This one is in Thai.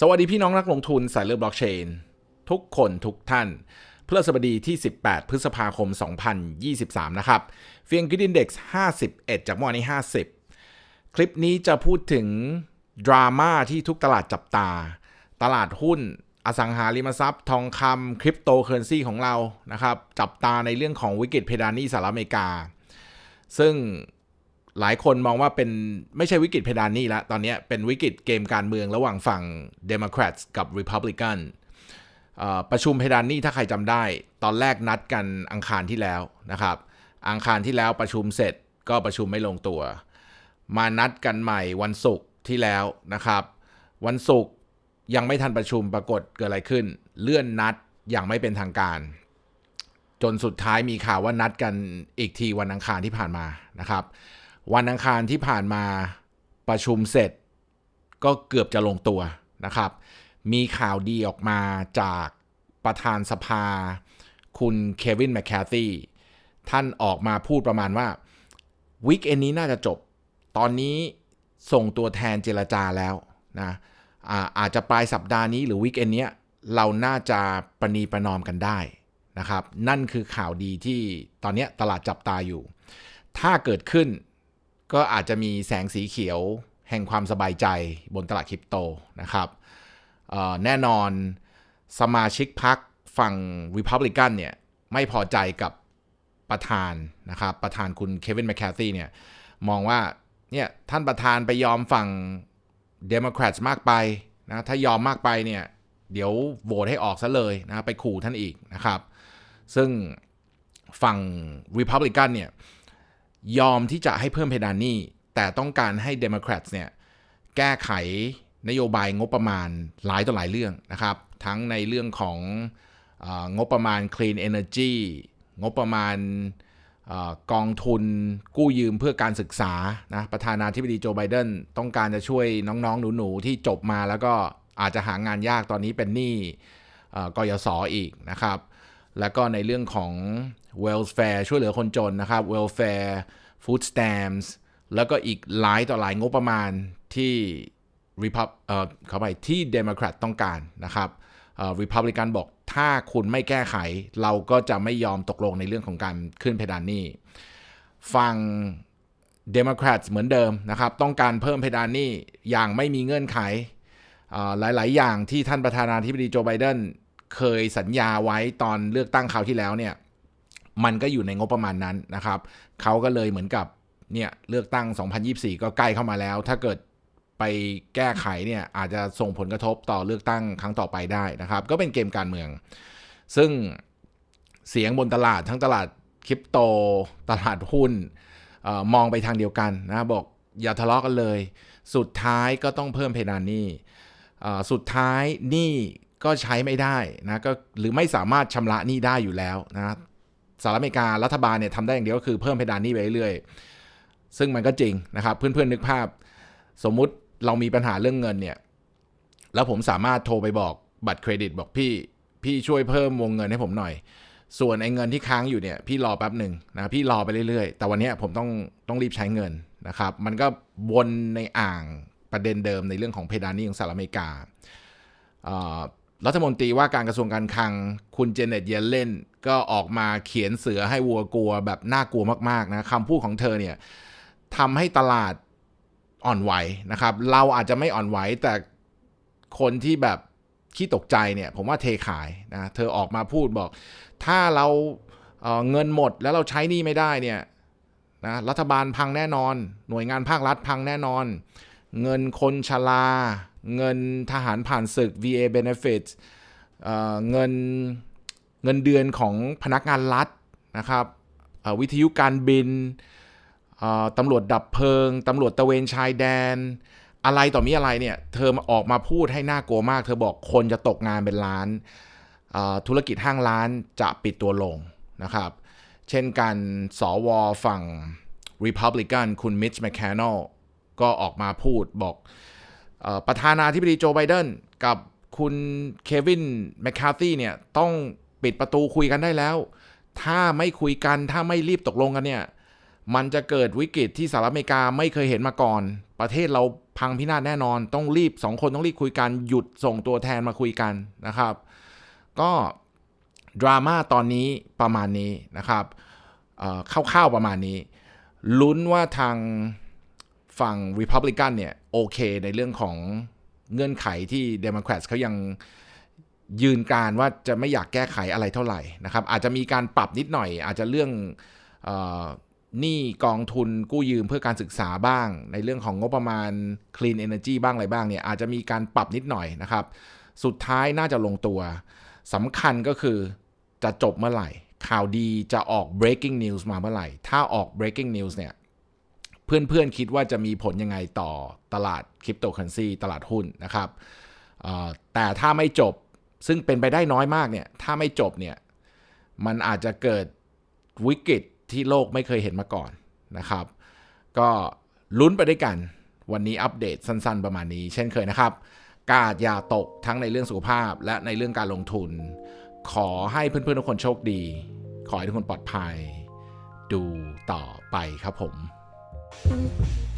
สวัสดีพี่น้องนักลงทุนสายเลือดบล็อกเชน ทุกคนทุกท่านเพื่อสบดีที่ 18 พฤษภาคม 2023 นะครับเฟียงกิดอินเด็กซ์51 จากเมื่อวานนี้ 50 คลิปนี้จะพูดถึงดราม่าที่ทุกตลาดจับตา ตลาดหุ้น อสังหาริมทรัพย์ ทองคำคริปโตเคอเรนซีของเรานะครับ จับตาในเรื่องของวิกฤตเพดานหนี้สหรัฐอเมริกา ซึ่ง หลายคนมองว่าเป็นไม่ใช่วิกฤตเพดานนี้แล้วตอนนี้เป็นวิกฤตเกมการเมืองระหว่างฝั่งเดโมแครตกับริพับลิกันประชุมเพดานนี้ถ้าใครจำได้ ตอนแรกนัดกันอังคารที่แล้วนะครับ อังคารที่แล้วประชุมเสร็จก็ประชุมไม่ลงตัว มานัดกันใหม่วันศุกร์ที่แล้วนะครับ วันศุกร์ยังไม่ทันประชุมปรากฏเกิดอะไรขึ้น เลื่อนนัดอย่างไม่เป็นทางการ จนสุดท้ายมีข่าวว่านัดกันอีกทีวันอังคารที่ผ่านมานะครับ วันอังคารที่ผ่านมาประชุมเสร็จ ก็เกือบจะลงตัวนะครับ มีข่าวดีออกมาจากประธานสภา คุณเควินแมคแคาธีท่านออกมาพูดประมาณว่าวิกเอนนี้น่าจะจบ ตอนนี้ส่งตัวแทนเจรจาแล้วนะอาอาจจะปลายสัปดาห์นี้หรือวิกเอนนี้เราน่าจะประนีประนอมกันได้นะครับ นั่นคือข่าวดีที่ตอนนี้ตลาดจับตาอยู่ ถ้าเกิดขึ้น ก็อาจจะมีแสงสีเขียวแห่งความสบายใจบนตลาดคริปโตนะครับแน่นอนสมาชิกพรรคฝั่ง Republican เนี่ยไม่พอใจกับประธานนะครับ ประธานคุณเควินแมคคาธีเนี่ยมองว่าเนี่ยท่านประธานไปยอมฝั่งเดโมแครตมากไปนะถ้ายอมมากไปเนี่ยเดี๋ยวโหวตให้ออกซะเลยนะไปขู่ท่านอีกนะครับ ซึ่งฝั่ง Republican เนี่ย ยอมที่จะให้เพิ่มเพดานหนี้ แต่ต้องการให้เดโมแครตเนี่ยแก้ไขนโยบายงบประมาณหลายต่อหลายเรื่องนะครับ ทั้งในเรื่องของงบประมาณ Clean Energy งบประมาณกองทุนกู้ยืมเพื่อการศึกษานะประธานาธิบดีโจไบเดนต้องการจะช่วยน้องๆ หนูๆ ที่จบมาแล้วก็อาจจะหางานยากตอนนี้เป็นหนี้กยศออีกนะครับ แล้วก็ในเรื่องของ welfare ช่วยเหลือคนจนนะครับ welfare food stamps แล้วก็อีกหลายต่อหลายงบประมาณที่ Repub เอ่อเข้าไปที่ Democrat ต้องการนะครับเอ่อ Republican บอกถ้าคุณไม่แก้ไข เราก็จะไม่ยอมตกลงในเรื่องของการขึ้นเพดานหนี้ฟัง Democrats เหมือนเดิมนะครับ ต้องการเพิ่มเพดานหนี้อย่างไม่มีเงื่อนไขหลาย ๆ อย่างที่ท่านประธานาธิบดีโจไบเดนเคยสัญญาไว้ตอนเลือกตั้งคราวที่แล้วเนี่ย มันก็อยู่ในงบประมาณนั้นนะครับเขาก็เลยเหมือนกับเนี่ยเลือกตั้ง 2024 ก็ใกล้เข้ามาแล้ว ถ้าเกิดไปแก้ไขเนี่ยอาจจะส่งผลกระทบต่อเลือกตั้งครั้งต่อไปได้นะครับ ก็เป็นเกมการเมือง ซึ่งเสียงบนตลาดทั้งตลาดคริปโต ตลาดหุ้นออมองไปทางเดียวกันนะบอกอย่าทะเลาะกันเลย สุดท้ายก็ต้องเพิ่มเพดานหนี้สุดท้ายหนี้ก็ใช้ไม่ได้นะก็หรือไม่สามารถชำระหนี้ได้อยู่แล้วนะ สหรัฐอเมริการัฐบาลเนี่ยทำได้อย่างเดียวก็คือเพิ่มเพดานหนี้ไปเรื่อยๆซึ่งมันก็จริงนะครับ เพื่อนๆนึกภาพ สมมุติเรามีปัญหาเรื่องเงินเนี่ยแล้วผมสามารถโทรไปบอกบัตรเครดิตบอกพี่พี่ช่วยเพิ่มวงเงินให้ผมหน่อย ส่วนไอ้เงินที่ค้างอยู่เนี่ยพี่รอแป๊บหนึ่งนะพี่รอไปเรื่อยๆ แต่วันนี้ผมต้องต้องรีบใช้เงินนะครับ มันก็วนในอ่างประเด็นเดิมในเรื่องของเพดานนี้ของสหรัฐอเมริกา รัฐมนตรีว่าการกระทรวงการคลัง คุณเจเน็ตเยเลนก็ออกมาเขียนเสือให้วัวกลัวแบบน่ากลัวมากๆนะคำพูดของเธอเนี่ยทำให้ตลาดอ่อนไหวนะครับ เราอาจจะไม่อ่อนไหวแต่คนที่แบบขี้ตกใจเนี่ยผมว่าเทขายนะเธอออกมาพูดบอก ถ้าเราเเงินหมดแล้วเราใช้นี่ไม่ได้เนี่ยนะรัฐบาลพังแน่นอน หน่วยงานภาครัฐพังแน่นอน เงินคนชรา เงินทหารผ่านศึก VA benefits เงินเงินเดือนของพนักงานรัฐนะครับวิทยุการบินตำรวจดับเพลิงตำรวจตะเวนชายแดน อะไรต่อมีอะไรเนี่ย เธอออกมาพูดให้น่ากลัวมาก เธอบอกคนจะตกงานเป็นล้านธุรกิจห้างร้านจะปิดตัวลงนะครับ เช่นกันสวฝั่ง Republican คุณมิชแมคแคนนลก็ออกมาพูดบอก ประธานาธิบดีโจไบเดนกับคุณเควินแมคคาธีเนี่ยต้องปิดประตูคุยกันได้แล้ว ถ้าไม่คุยกันถ้าไม่รีบตกลงกันเนี่ย มันจะเกิดวิกฤตที่สหรัฐอเมริกาไม่เคยเห็นมาก่อน ประเทศเราพังพินาศแน่นอน ต้องรีบ 2 คนต้องรีบคุยกันหยุดส่งตัวแทนมาคุยกันนะครับ ก็ดราม่าตอนนี้ประมาณนี้นะครับเอ่อคร่าวๆประมาณนี้ ลุ้นว่าทาง ฝั่ง Republican เนี่ยโอเคในเรื่องของเงื่อนไขที่ Democrats เขายังยืนการว่าจะไม่อยากแก้ไขอะไรเท่าไหร่นะครับ อาจจะมีการปรับนิดหน่อย อาจจะเรื่องหนี้กองทุนกู้ยืมเพื่อการศึกษาบ้าง ในเรื่องของงบประมาณ clean energy บ้างอะไรบ้างเนี่ยอาจจะมีการปรับนิดหน่อยนะครับ สุดท้ายน่าจะลงตัวสำคัญก็คือจะจบเมื่อไหร่ ข่าวดีจะออก breaking news มาเมื่อไหร่ ถ้าออก breaking news เนี่ย เพื่อนๆคิดว่าจะมีผลยังไงต่อตลาดคริปโตเคอเรนซีตลาดหุ้นนะครับแต่ถ้าไม่จบซึ่งเป็นไปได้น้อยมากเนี่ยถ้าไม่จบเนี่ยมันอาจจะเกิดวิกฤตที่โลกไม่เคยเห็นมาก่อนนะครับ ก็ลุ้นไปด้วยกัน วันนี้อัปเดตสั้นๆ ประมาณนี้ เช่นเคยนะครับ กาดอย่าตกทั้งในเรื่องสุขภาพและในเรื่องการลงทุน ขอให้เพื่อนๆทุกคนโชคดี ขอให้ทุกคนปลอดภัย ดูต่อไปครับผม Mm-hmm.